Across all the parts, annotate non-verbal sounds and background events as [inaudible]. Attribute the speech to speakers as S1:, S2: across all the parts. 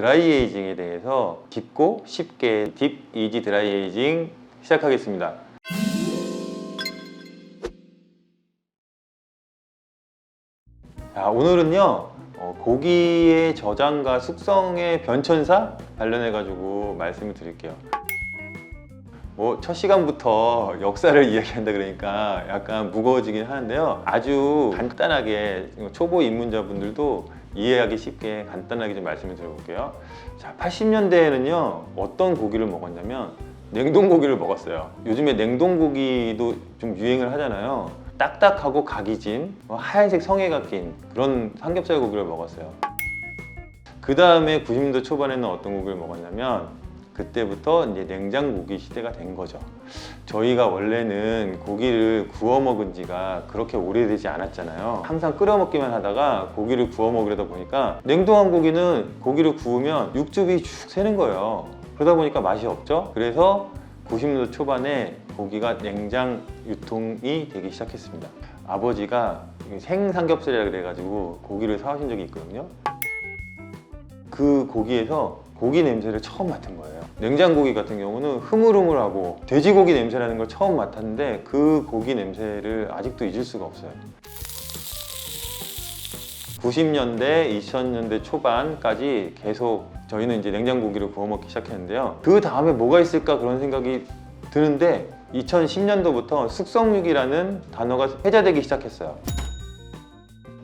S1: 드라이 에이징에 대해서 깊고 쉽게 딥 이지 드라이 에이징 시작하겠습니다. 자, 오늘은요 어, 고기의 저장과 숙성의 변천사 관련해 가지고 말씀을 드릴게요. 뭐 첫 시간부터 역사를 [laughs] 이야기한다 그러니까 약간 무거워지긴 하는데요. 아주 간단하게 초보 입문자분들도 이해하기 쉽게 간단하게 좀 말씀을 드려볼게요. 자, 80년대에는요 어떤 고기를 먹었냐면 냉동고기를 먹었어요. 요즘에 냉동고기도 좀 유행을 하잖아요. 딱딱하고 각이 진뭐 하얀색 성에가 낀 그런 삼겹살 고기를 먹었어요. 그 다음에 90년대 초반에는 어떤 고기를 먹었냐면 그때부터 이제 냉장 고기 시대가 된 거죠. 저희가 원래는 고기를 구워 먹은 지가 그렇게 오래되지 않았잖아요. 항상 끓여 먹기만 하다가 고기를 구워 먹으려다 보니까 냉동한 고기는 고기를 구우면 육즙이 쭉 새는 거예요. 그러다 보니까 맛이 없죠. 그래서 90년대 초반에 고기가 냉장 유통이 되기 시작했습니다. 아버지가 생삼겹살이라 그래가지고 고기를 사오신 적이 있거든요. 그 고기에서 고기 냄새를 처음 맡은 거예요. 냉장고기 같은 경우는 흐물흐물하고 돼지고기 냄새라는 걸 처음 맡았는데 그 고기 냄새를 아직도 잊을 수가 없어요. 90년대, 2000년대 초반까지 계속 저희는 이제 냉장고기를 구워 먹기 시작했는데요. 그 다음에 뭐가 있을까 그런 생각이 드는데 2010년도부터 숙성육이라는 단어가 회자되기 시작했어요.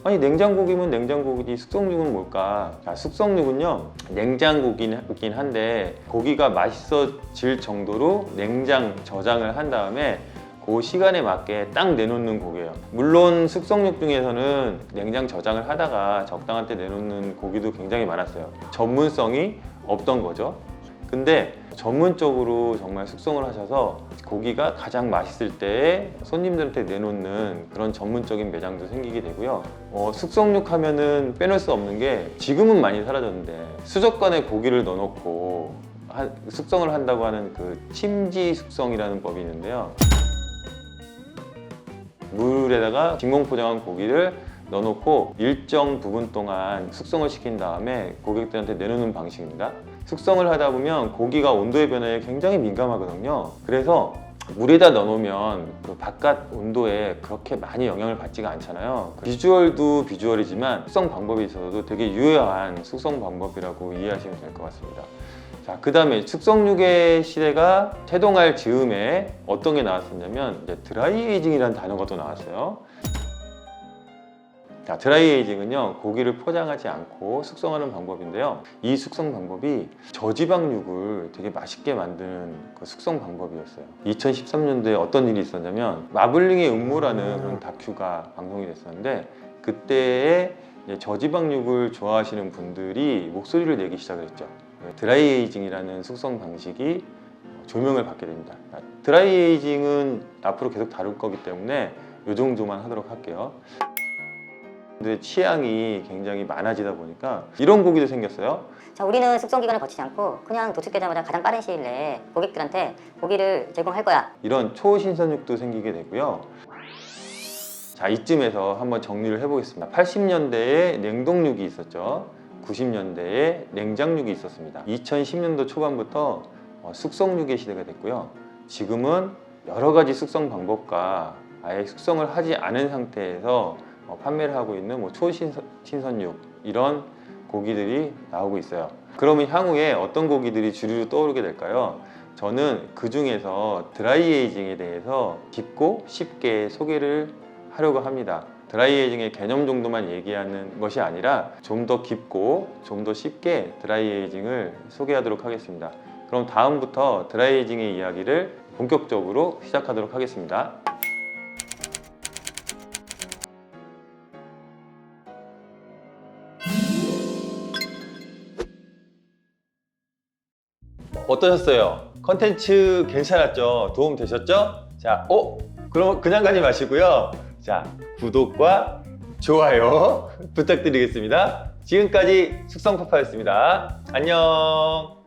S1: 아니 냉장고기면 냉장고기지 숙성육은 뭘까? 자, 숙성육은요 냉장고기긴 한데 고기가 맛있어질 정도로 냉장 저장을 한 다음에 그 시간에 맞게 딱 내놓는 고기예요. 물론 숙성육 중에서는 냉장 저장을 하다가 적당한 때 내놓는 고기도 굉장히 많았어요. 전문성이 없던 거죠. 근데 전문적으로 정말 숙성을 하셔서 고기가 가장 맛있을 때 손님들한테 내놓는 그런 전문적인 매장도 생기게 되고요. 어, 숙성육 하면은 빼놓을 수 없는 게 지금은 많이 사라졌는데 수족관에 고기를 넣어놓고 한- 숙성을 한다고 하는 그 침지 숙성이라는 법이 있는데요. 물에다가 진공 포장한 고기를 넣어놓고 일정 부분 동안 숙성을 시킨 다음에 고객들한테 내놓는 방식입니다. 숙성을 하다 보면 고기가 온도의 변화에 굉장히 민감하거든요. 그래서 물에다 넣어놓으면 그 바깥 온도에 그렇게 많이 영향을 받지가 않잖아요. 비주얼도 비주얼이지만 숙성 방법에 있어서도 되게 유효한 숙성 방법이라고 이해하시면 될 것 같습니다. 자, 그 다음에 숙성육의 시대가 태동할 즈음에 어떤 게 나왔었냐면 이제 드라이 에이징이라는 단어가 또 나왔어요. 자, 드라이 에이징은요, 고기를 포장하지 않고 숙성하는 방법인데요. 이 숙성 방법이 저지방육을 되게 맛있게 만드는 그 숙성 방법이었어요. 2013년도에 어떤 일이 있었냐면, 마블링의 음모라는 그런 다큐가 방송이 됐었는데, 그때에 저지방육을 좋아하시는 분들이 목소리를 내기 시작을 했죠. 네, 드라이 에이징이라는 숙성 방식이 조명을 받게 됩니다. 드라이 에이징은 앞으로 계속 다룰 거기 때문에 이 정도만 하도록 할게요. 근데 취향이 굉장히 많아지다 보니까 이런 고기도 생겼어요.
S2: 자, 우리는 숙성 기간을 거치지 않고 그냥 도축되자마자 가장 빠른 시일 내에 고객들한테 고기를 제공할 거야.
S1: 이런 초신선육도 생기게 되고요. 자, 이쯤에서 한번 정리를 해보겠습니다. 80년대에 냉동육이 있었죠. 90년대에 냉장육이 있었습니다. 2010년도 초반부터 어, 숙성육의 시대가 됐고요. 지금은 여러 가지 숙성 방법과 아예 숙성을 하지 않은 상태에서 어, 판매를 하고 있는 뭐 초신선육 이런 고기들이 나오고 있어요. 그러면 향후에 어떤 고기들이 주류로 떠오르게 될까요? 저는 그 중에서 드라이 에이징에 대해서 깊고 쉽게 소개를 하려고 합니다. 드라이 에이징의 개념 정도만 얘기하는 것이 아니라 좀 더 깊고 좀 더 쉽게 드라이 에이징을 소개하도록 하겠습니다. 그럼 다음부터 드라이 에이징의 이야기를 본격적으로 시작하도록 하겠습니다. 어떠셨어요? 컨텐츠 괜찮았죠? 도움 되셨죠? 자, 어? 그럼 그냥 가지 마시고요. 자, 구독과 좋아요 [laughs] 부탁드리겠습니다. 지금까지 숙성파파였습니다. 안녕.